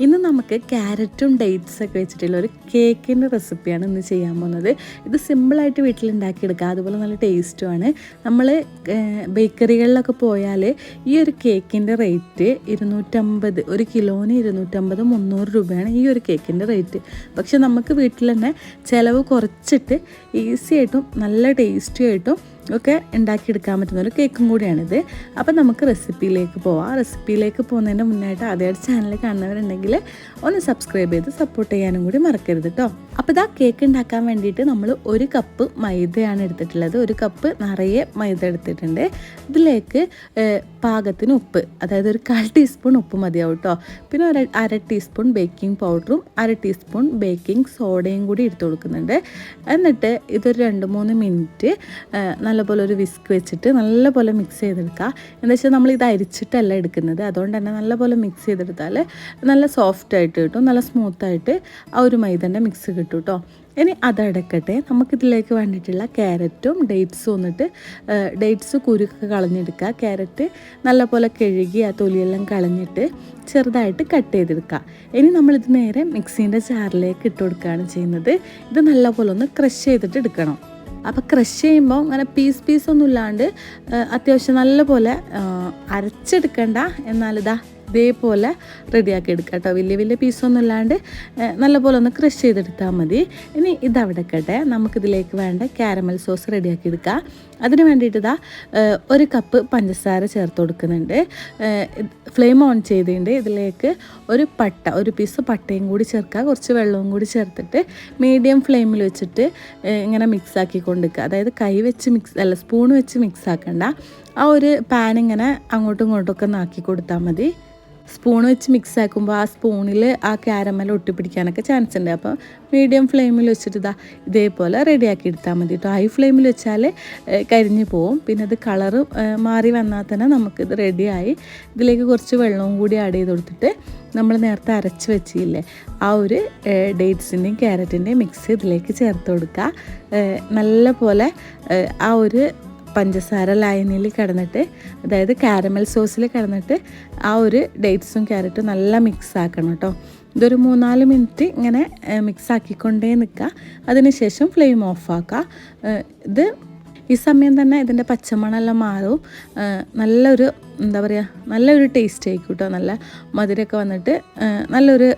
ഇന്ന് നമുക്ക് ക്യാരറ്റും ഡേറ്റ്സ് ഒക്കെ വെച്ചിട്ടുള്ള ഒരു കേക്കിന്റെ റെസിപ്പിയാണ് ഇന്ന് ചെയ്യാൻ പോകുന്നത്. ഇത് സിമ്പിളായിട്ട് വീട്ടിലുണ്ടാക്കിയെടുക്കുക അതുപോലെ നല്ല ടേസ്റ്റുമാണ് നമ്മൾ ബേക്കറികളിലൊക്കെ പോയാൽ ഈ ഒരു കേക്കിന്റെ റേറ്റ് ഇരുന്നൂറ്റമ്പത് ഒരു കിലോന് ഇരുന്നൂറ്റമ്പത് മുന്നൂറ് രൂപയാണ് ഈ ഒരു കേക്കിന്റെ റേറ്റ് പക്ഷെ നമുക്ക് വീട്ടിൽ തന്നെ ചിലവ് കുറച്ചിട്ട് ഈസി ആയിട്ടും നല്ല ടേസ്റ്റി ആയിട്ടും ഒക്കെ ഉണ്ടാക്കിയെടുക്കാൻ പറ്റുന്ന ഒരു കേക്കും കൂടിയാണിത്. അപ്പം നമുക്ക് റെസിപ്പിയിലേക്ക് പോവാം. റെസിപ്പിയിലേക്ക് പോകുന്നതിന് മുന്നായിട്ട് അതേ ചാനൽ കാണുന്നവരുണ്ടെങ്കിൽ ഒന്ന് സബ്സ്ക്രൈബ് ചെയ്ത് സപ്പോർട്ട് ചെയ്യാനും കൂടി മറക്കരുത് കേട്ടോ അപ്പോൾ ഇതാ കേക്ക് ഉണ്ടാക്കാൻ വേണ്ടിയിട്ട് നമ്മൾ ഒരു കപ്പ് മൈദയാണ് എടുത്തിട്ടുള്ളത്. ഒരു കപ്പ് നിറയെ മൈദ എടുത്തിട്ടുണ്ട്. ഇതിലേക്ക് പാകത്തിന് ഉപ്പ് അതായത് ഒരു കാൽ ടീസ്പൂൺ ഉപ്പ് മതിയാവും കേട്ടോ പിന്നെ ഒരു അര ടീസ്പൂൺ ബേക്കിംഗ് പൗഡറും അര ടീസ്പൂൺ ബേക്കിംഗ് സോഡയും കൂടി എടുത്തു കൊടുക്കുന്നുണ്ട്. എന്നിട്ട് ഇതൊരു രണ്ട് മൂന്ന് മിനിറ്റ് നല്ലപോലെ ഒരു വിസ്ക് വെച്ചിട്ട് നല്ലപോലെ മിക്സ് ചെയ്തെടുക്കുക. എന്ന് വെച്ചാൽ നമ്മൾ ഇത് അരിച്ചിട്ടല്ല എടുക്കുന്നത്. അതുകൊണ്ട് തന്നെ നല്ലപോലെ മിക്സ് ചെയ്തെടുത്താൽ നല്ല സോഫ്റ്റ് ആയിട്ട് കിട്ടും. നല്ല സ്മൂത്തായിട്ട് ആ ഒരു മൈദന്റെ മിക്സ് കിട്ടും കേട്ടോ ഇനി അതടക്കട്ടെ നമുക്കിതിലേക്ക് വേണ്ടിയിട്ടുള്ള ക്യാരറ്റും ഡേറ്റ്സും വന്നിട്ട് ഡേറ്റ്സ് കുരുക്ക് കളഞ്ഞെടുക്കുക. ക്യാരറ്റ് നല്ലപോലെ കഴുകി ആ തൊലിയെല്ലാം കളഞ്ഞിട്ട് ചെറുതായിട്ട് കട്ട് ചെയ്തെടുക്കുക. ഇനി നമ്മളിത് നേരെ മിക്സീന്റെ ജാറിലേക്ക് ഇട്ട് കൊടുക്കുകയാണ് ചെയ്യുന്നത്. ഇത് നല്ലപോലെ ഒന്ന് ക്രഷ് ചെയ്തിട്ട് എടുക്കണം. അപ്പോൾ ക്രഷ് ചെയ്യുമ്പോൾ അങ്ങനെ പീസ് പീസ് ഒന്നും ഇല്ലാണ്ട് അത്യാവശ്യം നല്ലപോലെ അരച്ചെടുക്കണ്ട. എന്നാലിതാ ഇതേപോലെ റെഡിയാക്കി എടുക്കുക കേട്ടോ വലിയ വലിയ പീസൊന്നും ഇല്ലാണ്ട് നല്ലപോലെ ഒന്ന് ക്രഷ് ചെയ്തെടുത്താൽ മതി. ഇനി ഇതവിടെ കട്ടെ നമുക്കിതിലേക്ക് വേണ്ട കാരമൽ സോസ് റെഡിയാക്കി എടുക്കുക അതിന് വേണ്ടിയിട്ട് ഇതാ ഒരു കപ്പ് പഞ്ചസാര ചേർത്ത് കൊടുക്കുന്നുണ്ട്. ഫ്ലെയിം ഓൺ ചെയ്തിട്ടുണ്ട് ഇതിലേക്ക് ഒരു പട്ട ഒരു പീസ് പട്ടയും കൂടി ചേർക്കുക. കുറച്ച് വെള്ളവും കൂടി ചേർത്തിട്ട് മീഡിയം ഫ്ലെയിമിൽ വെച്ചിട്ട് ഇങ്ങനെ മിക്സ് ആക്കി കൊണ്ടിരിക്കുക അതായത് കൈ വെച്ച് മിക്സ് അല്ല സ്പൂൺ വെച്ച് മിക്സ് ആക്കണ്ട. ആ ഒരു പാൻ ഇങ്ങനെ അങ്ങോട്ടും ഇങ്ങോട്ടും ഒക്കെ നാക്കി കൊടുത്താൽ മതി. സ്പൂൺ വെച്ച് മിക്സ് ആക്കുമ്പോൾ ആ സ്പൂണിൽ ആ ക്യാരമൽ ഒട്ടിപ്പിടിക്കാനൊക്കെ ചാൻസ് ഉണ്ട്. അപ്പോൾ മീഡിയം ഫ്ലെയിമിൽ വെച്ചിട്ട് ഇതാ ഇതേപോലെ റെഡിയാക്കി എടുത്താൽ മതി കേട്ടോ ഹൈ ഫ്ലെയിമിൽ വെച്ചാൽ കരിഞ്ഞു പോവും. പിന്നെ അത് കളറ് മാറി വന്നാൽ തന്നെ നമുക്കിത് റെഡിയായി ഇതിലേക്ക് കുറച്ച് വെള്ളവും കൂടി ആഡ് ചെയ്ത് കൊടുത്തിട്ട് നമ്മൾ നേരത്തെ അരച്ച് വെച്ചില്ലേ ആ ഒരു ഡേറ്റ്സിന്റെയും ക്യാരറ്റിന്റെയും മിക്സ് ഇതിലേക്ക് ചേർത്ത് കൊടുക്കുക നല്ല പോലെ ആ ഒരു പഞ്ചസാര ലൈനിൽ കിടന്നിട്ട് അതായത് കാരമൽ സോസിൽ കിടന്നിട്ട് ആ ഒരു ഡേറ്റ്സും ക്യാരറ്റും നല്ല മിക്സ് ആക്കണം കേട്ടോ ഇതൊരു മൂന്നാൽ മിനിറ്റ് ഇങ്ങനെ മിക്സ് ആക്കിക്കൊണ്ടേ നിൽക്കുക അതിനുശേഷം ഫ്ലെയിം ഓഫ് ആക്കുക ഇത് ഈ സമയം തന്നെ ഇതിന്റെ പച്ചമണമെല്ലാം മാറും. നല്ലൊരു എന്താ പറയുക നല്ലൊരു ടേസ്റ്റ് ആയിരിക്കും കേട്ടോ നല്ല മധുരമൊക്കെ വന്നിട്ട് നല്ലൊരു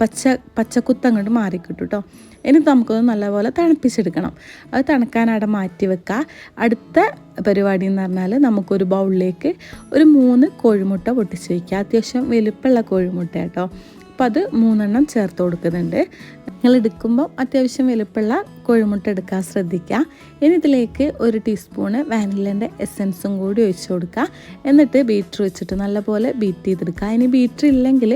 പച്ച പച്ചക്കുത്ത് അങ്ങോട്ട് മാറിക്കിട്ടും കേട്ടോ ഇനി നമുക്കൊന്ന് നല്ലപോലെ തണുപ്പിച്ചെടുക്കണം. അത് തണുക്കാൻ അവിടെ മാറ്റി വെക്കുക അടുത്ത പരിപാടി എന്ന് പറഞ്ഞാൽ നമുക്കൊരു ബൗളിലേക്ക് ഒരു മൂന്ന് കോഴിമുട്ട പൊട്ടിച്ച് വയ്ക്കുക അത്യാവശ്യം വലുപ്പമുള്ള കോഴിമുട്ട കേട്ടോ അപ്പോൾ അത് മൂന്നെണ്ണം ചേർത്ത് കൊടുക്കുന്നുണ്ട്. നിങ്ങൾ എടുക്കുമ്പോൾ അത്യാവശ്യം വലുപ്പമുള്ള കോഴിമുട്ട എടുക്കാൻ ശ്രദ്ധിക്കുക. ഇനി ഇതിലേക്ക് ഒരു ടീസ്പൂണ് വാനിലന്റെ എസൻസും കൂടി ഒഴിച്ചു കൊടുക്കുക. എന്നിട്ട് ബീറ്റർ വെച്ചിട്ട് നല്ലപോലെ ബീറ്റ് ചെയ്തെടുക്കുക. ഇനി ബീറ്റർ ഇല്ലെങ്കിൽ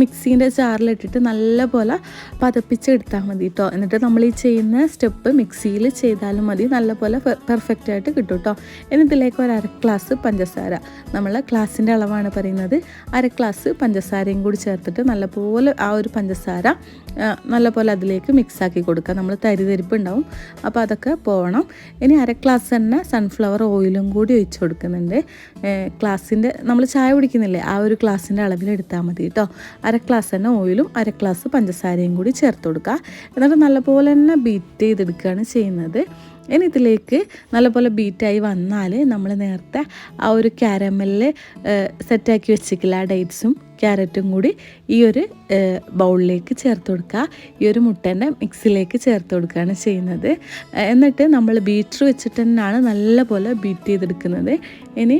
മിക്സീന്റെ ജാറിലിട്ടിട്ട് നല്ലപോലെ പതപ്പിച്ചെടുത്താൽ മതി കേട്ടോ എന്നിട്ട് നമ്മൾ ഈ ചെയ്യുന്ന സ്റ്റെപ്പ് മിക്സിയിൽ ചെയ്താലും മതി. നല്ലപോലെ പെർഫെക്റ്റ് ആയിട്ട് കിട്ടും കേട്ടോ ഇനി ഇതിലേക്ക് ഒരു അര ഗ്ലാസ് പഞ്ചസാര. നമ്മൾ ഗ്ലാസിന്റെ അളവാണ് പറയുന്നത്. അര ഗ്ലാസ് പഞ്ചസാരയും കൂടി ചേർത്തിട്ട് നല്ലപോലെ ആ ഒരു പഞ്ചസാര നല്ലപോലെ അതിലേക്ക് മിക്സാക്കി കൊടുക്കുക. നമ്മൾ ഉണ്ടാവും അപ്പോൾ അതൊക്കെ പോകണം ഇനി അര ഗ്ലാസ് തന്നെ സൺഫ്ലവർ ഓയിലും കൂടി ഒഴിച്ച് കൊടുക്കുന്നുണ്ട്. ഗ്ലാസിന്റെ നമ്മൾ ചായ കുടിക്കുന്നില്ലേ? ആ ഒരു ഗ്ലാസിന്റെ അളവിൽ എടുത്താൽ മതി കേട്ടോ. അര ഗ്ലാസ് തന്നെ ഓയിലും അര ഗ്ലാസ് പഞ്ചസാരയും കൂടി ചേർത്ത് കൊടുക്കുക. എന്നിട്ട് നല്ലപോലെ തന്നെ ബീറ്റ് ചെയ്തെടുക്കുകയാണ് ചെയ്യുന്നത്. ഇനി ഇതിലേക്ക് നല്ലപോലെ ബീറ്റായി വന്നാൽ നമ്മൾ നേരത്തെ ആ ഒരു ക്യാരമലിൽ സെറ്റാക്കി വെച്ചിട്ടില്ല ഡേറ്റ്സും ക്യാരറ്റും കൂടി ഈ ഒരു ബൗളിലേക്ക് ചേർത്ത് കൊടുക്കുക. ഈ ഒരു മുട്ടേന്റെ മിക്സിലേക്ക് ചേർത്ത് കൊടുക്കുകയാണ് ചെയ്യുന്നത്. എന്നിട്ട് നമ്മൾ ബീറ്റർ വെച്ചിട്ട് തന്നെയാണ് നല്ലപോലെ ബീറ്റ് ചെയ്തെടുക്കുന്നത്. ഇനി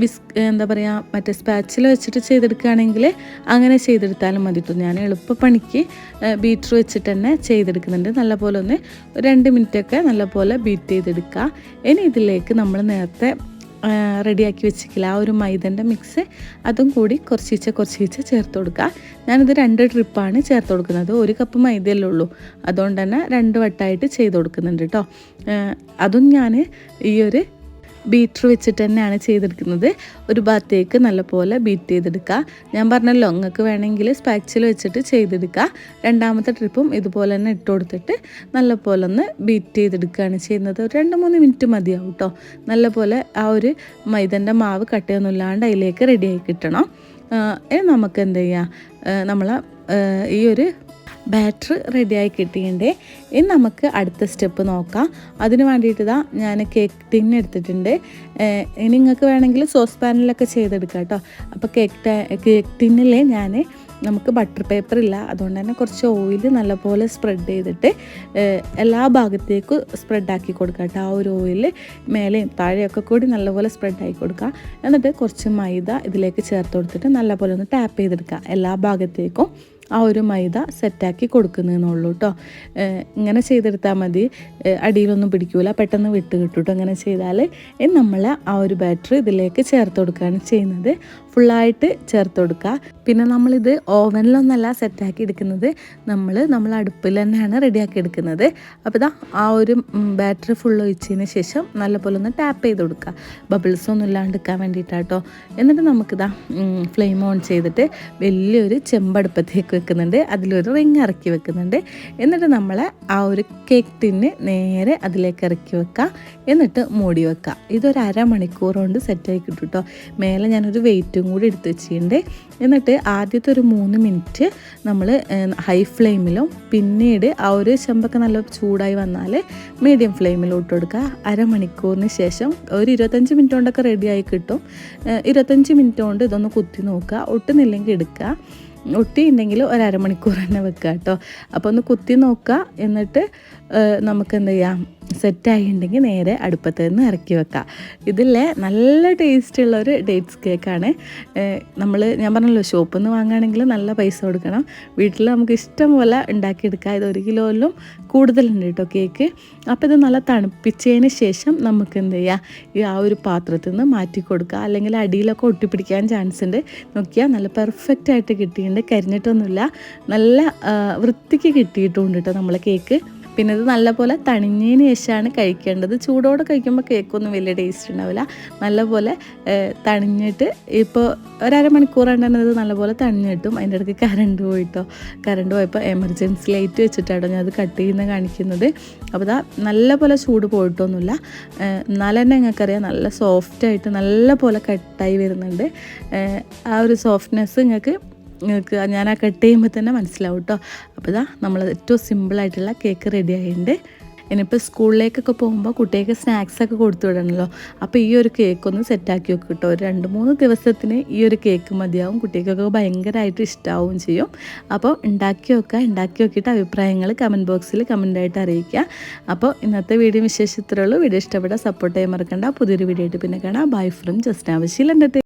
വിസ്ക് എന്താ പറയുക മറ്റേ സ്പാച്ചിൽ വെച്ചിട്ട് ചെയ്തെടുക്കുകയാണെങ്കിൽ അങ്ങനെ ചെയ്തെടുത്താലും മതി കേട്ടോ ഞാൻ എളുപ്പപ്പണിക്ക് ബീറ്റർ വെച്ചിട്ട് തന്നെ ചെയ്തെടുക്കുന്നുണ്ട്. നല്ലപോലെ ഒന്ന് രണ്ട് മിനിറ്റൊക്കെ നല്ലപോലെ ബീറ്റ് ചെയ്തെടുക്കുക. ഇനി ഇതിലേക്ക് നമ്മൾ നേരത്തെ റെഡിയാക്കി വെച്ചിട്ടില്ല ആ ഒരു മൈദന്റെ മിക്സ് അതും കൂടി കുറച്ചീച്ച കുറച്ചീച്ച ചേർത്ത് കൊടുക്കുക. ഞാനിത് രണ്ട് ട്രിപ്പാണ് ചേർത്ത് കൊടുക്കുന്നത്. ഒരു കപ്പ് മൈദയല്ലേ ഉള്ളൂ. അതുകൊണ്ട് തന്നെ രണ്ട് വട്ടമായിട്ട് ചെയ്ത് കൊടുക്കുന്നുണ്ട് കേട്ടോ അതും ഞാൻ ഈ ഒരു ബീറ്റർ വെച്ചിട്ട് തന്നെയാണ് ചെയ്തെടുക്കുന്നത്. ഒരു ഭാഗത്തേക്ക് നല്ലപോലെ ബീറ്റ് ചെയ്തെടുക്കുക. ഞാൻ പറഞ്ഞല്ലോ നിങ്ങൾക്ക് വേണമെങ്കിൽ സ്പാക്സിൽ വെച്ചിട്ട് ചെയ്തെടുക്കുക. രണ്ടാമത്തെ ട്രിപ്പും ഇതുപോലെ തന്നെ ഇട്ട് കൊടുത്തിട്ട് നല്ലപോലെ ഒന്ന് ബീറ്റ് ചെയ്തെടുക്കുകയാണ് ചെയ്യുന്നത്. ഒരു രണ്ട് മൂന്ന് മിനിറ്റ് മതിയാവും കേട്ടോ നല്ലപോലെ ആ ഒരു മൈദന്റെ മാവ് കട്ടയൊന്നുമില്ലാണ്ട് അതിലേക്ക് റെഡിയായി കിട്ടണം. നമുക്ക് എന്ത് ചെയ്യാം? നമ്മൾ ഈ ഒരു ബാറ്റർ റെഡിയായി കിട്ടിയിട്ടുണ്ട്. ഇനി നമുക്ക് അടുത്ത സ്റ്റെപ്പ് നോക്കാം. അതിന് വേണ്ടിയിട്ട് ഇതാ ഞാൻ കേക്ക് ടിൻ എടുത്തിട്ടുണ്ട്. ഇനി നിങ്ങൾക്ക് വേണമെങ്കിൽ സോസ് പാനിലൊക്കെ ചെയ്തെടുക്കാം കേട്ടോ. അപ്പോൾ കേക്ക് കേക്ക് ടിന്നിൽ ഞാൻ നമുക്ക് ബട്ടർ പേപ്പർ ഇല്ല. അതുകൊണ്ട് തന്നെ കുറച്ച് ഓയിൽ നല്ലപോലെ സ്പ്രെഡ് ചെയ്തിട്ട് എല്ലാ ഭാഗത്തേക്കും സ്പ്രെഡ് ആക്കി കൊടുക്കുക കേട്ടോ. ആ ഒരു ഓയിൽ മേലെയും താഴെയൊക്കെ കൂടി നല്ലപോലെ സ്പ്രെഡ് ആക്കി കൊടുക്കുക എന്നിട്ട് കുറച്ച് മൈദ ഇതിലേക്ക് ചേർത്ത് കൊടുത്തിട്ട് നല്ലപോലെ ഒന്ന് ടാപ്പ് ചെയ്തെടുക്കുക എല്ലാ ഭാഗത്തേക്കും. ആ ഒരു മൈദ സെറ്റാക്കി കൊടുക്കുന്നതെന്നുള്ളൂ കേട്ടോ ഇങ്ങനെ ചെയ്തെടുത്താൽ മതി. അടിയിലൊന്നും പിടിക്കൂല. പെട്ടെന്ന് വിട്ട് കിട്ടും കേട്ടോ അങ്ങനെ ചെയ്താൽ നമ്മൾ ആ ഒരു ബാറ്ററി ഇതിലേക്ക് ചേർത്ത് കൊടുക്കുകയാണ് ചെയ്യുന്നത്. ഫുള്ളായിട്ട് ചേർത്ത് കൊടുക്കുക പിന്നെ നമ്മളിത് ഓവനിലൊന്നല്ല സെറ്റാക്കി എടുക്കുന്നത്. നമ്മൾ നമ്മൾ അടുപ്പിൽ തന്നെയാണ് റെഡിയാക്കി എടുക്കുന്നത്. അപ്പോൾ ഇതാ ആ ഒരു ബാറ്ററി ഫുൾ ഒഴിച്ചതിന് ശേഷം നല്ലപോലെ ഒന്ന് ടാപ്പ് ചെയ്ത് കൊടുക്കുക ബബിൾസ് ഒന്നും ഇല്ലാണ്ടിരിക്കാൻ വേണ്ടിയിട്ടാട്ടോ. എന്നിട്ട് നമുക്കിതാ ഫ്ലെയിം ഓൺ ചെയ്തിട്ട് വലിയൊരു ചെമ്പടുപ്പത്തേക്ക് വെക്കുന്നുണ്ട്. അതിലൊരു റിങ് ഇറക്കി വെക്കുന്നുണ്ട്. എന്നിട്ട് നമ്മൾ ആ ഒരു കേക്ക് ടിന്ന് നേരെ അതിലേക്ക് ഇറക്കി വെക്കുക. എന്നിട്ട് മൂടി വെക്കുക. ഇതൊരു അരമണിക്കൂർ കൊണ്ട് സെറ്റായി കിട്ടും കേട്ടോ മേലെ ഞാനൊരു വെയിറ്റും കൂടി എടുത്ത് വെച്ചിട്ടുണ്ട്. എന്നിട്ട് ആദ്യത്തെ ഒരു മൂന്ന് മിനിറ്റ് നമ്മൾ ഹൈ ഫ്ലെയിമിലും പിന്നീട് ആ ഒരു ചെമ്പൊക്കെ നല്ല ചൂടായി വന്നാൽ മീഡിയം ഫ്ലെയിമിലോട്ട് കൊടുക്കുക. അരമണിക്കൂറിന് ശേഷം ഒരു ഇരുപത്തഞ്ച് മിനിറ്റ് കൊണ്ടൊക്കെ റെഡിയായി കിട്ടും. ഇരുപത്തഞ്ച് മിനിറ്റ് കൊണ്ട് ഇതൊന്ന് കുത്തി നോക്കുക. ഒട്ടുന്നില്ലെങ്കിൽ എടുക്കുക. ഒട്ടിയുണ്ടെങ്കിൽ ഒരു അരമണിക്കൂർ തന്നെ വെക്കുക കേട്ടോ അപ്പോൾ ഒന്ന് കുത്തി നോക്കുക എന്നിട്ട് നമുക്ക് എന്ത് ചെയ്യാം? സെറ്റായിട്ടുണ്ടെങ്കിൽ നേരെ അടുപ്പത്ത് നിന്ന് ഇറക്കി വെക്കാം. ഇതിലെ നല്ല ടേസ്റ്റുള്ള ഒരു ഡേറ്റ്സ് കേക്കാണ്. നമ്മൾ ഞാൻ പറഞ്ഞല്ലോ ഷോപ്പിൽ നിന്ന് വാങ്ങുകയാണെങ്കിൽ നല്ല പൈസ കൊടുക്കണം. വീട്ടിൽ നമുക്ക് ഇഷ്ടം പോലെ ഉണ്ടാക്കിയെടുക്കാം. ഇത് ഒരു കിലോയിലും കൂടുതലുണ്ട് കേട്ടോ കേക്ക്. അപ്പോൾ ഇത് നല്ല തണുപ്പിച്ചതിന് ശേഷം നമുക്ക് എന്ത് ചെയ്യാം? ഈ ആ ഒരു പാത്രത്തിൽ നിന്ന് മാറ്റി കൊടുക്കുക അല്ലെങ്കിൽ അടിയിലൊക്കെ ഒട്ടിപ്പിടിക്കാൻ ചാൻസ് ഉണ്ട് നോക്കിയാൽ നല്ല പെർഫെക്റ്റ് ആയിട്ട് കിട്ടിയിട്ടുണ്ട് കരിഞ്ഞിട്ടൊന്നുമില്ല. നല്ല വൃത്തിക്ക് കിട്ടിയിട്ടുണ്ട് കേട്ടോ നമ്മളെ കേക്ക്. പിന്നെ ഇത് നല്ലപോലെ തണിഞ്ഞതിന് ശേഷമാണ് കഴിക്കേണ്ടത്. ചൂടോടെ കഴിക്കുമ്പോൾ കേക്കൊന്നും വലിയ ടേസ്റ്റ് ഉണ്ടാവില്ല. നല്ലപോലെ തണിഞ്ഞിട്ട് ഇപ്പോൾ ഒരമണിക്കൂർ തന്നെ ഇത് നല്ലപോലെ തണിഞ്ഞ് കിട്ടും അതിന്റെ ഇടയ്ക്ക് കറണ്ട് പോയിട്ടോ കറണ്ട് പോയപ്പോൾ എമർജൻസി ലൈറ്റ് വെച്ചിട്ടാണ് ഞാൻ അത് കട്ട് ചെയ്യുന്ന കാണിക്കുന്നത്. അപ്പോൾ ഇതാ നല്ലപോലെ ചൂട് പോയിട്ടൊന്നുമില്ല. എന്നാലും തന്നെ നിങ്ങൾക്കറിയാം നല്ല സോഫ്റ്റായിട്ട് നല്ലപോലെ കട്ടായി വരുന്നുണ്ട്. ആ ഒരു സോഫ്റ്റ്നെസ് നിങ്ങൾക്ക് നിങ്ങൾക്ക് ഞാൻ ആ കട്ട് ചെയ്യുമ്പോൾ തന്നെ മനസ്സിലാവും കേട്ടോ അപ്പോൾ ഇതാ നമ്മൾ ഏറ്റവും സിമ്പിളായിട്ടുള്ള കേക്ക് റെഡി ആയിട്ടുണ്ട്. ഇനിയിപ്പോൾ സ്കൂളിലേക്കൊക്കെ പോകുമ്പോൾ കുട്ടികൾക്ക് സ്നാക്സൊക്കെ കൊടുത്തു വിടണമല്ലോ അപ്പോൾ ഈ ഒരു കേക്ക് ഒന്ന് സെറ്റാക്കി വെക്കും കേട്ടോ ഒരു രണ്ട് മൂന്ന് ദിവസത്തിന് ഈ ഒരു കേക്ക് മതിയാവും. കുട്ടികൾക്കൊക്കെ ഭയങ്കരമായിട്ട് ഇഷ്ടമാവും ചെയ്യും. അപ്പോൾ ഉണ്ടാക്കി വെക്കുക ഉണ്ടാക്കി നോക്കിയിട്ട് അഭിപ്രായങ്ങൾ കമന്റ് ബോക്സിൽ കമന്റായിട്ട് അറിയിക്കുക അപ്പോൾ ഇന്നത്തെ വീഡിയോ വിശേഷത്തിലുള്ളൂ വീഡിയോ ഇഷ്ടപ്പെട്ട സപ്പോർട്ട് ചെയ്യാൻ മറക്കണ്ട. പുതിയൊരു വീഡിയോ ആയിട്ട് പിന്നെ കാണാം. ബൈ ഫ്രം ജസ്റ്റ് ആവശ്യമില്ല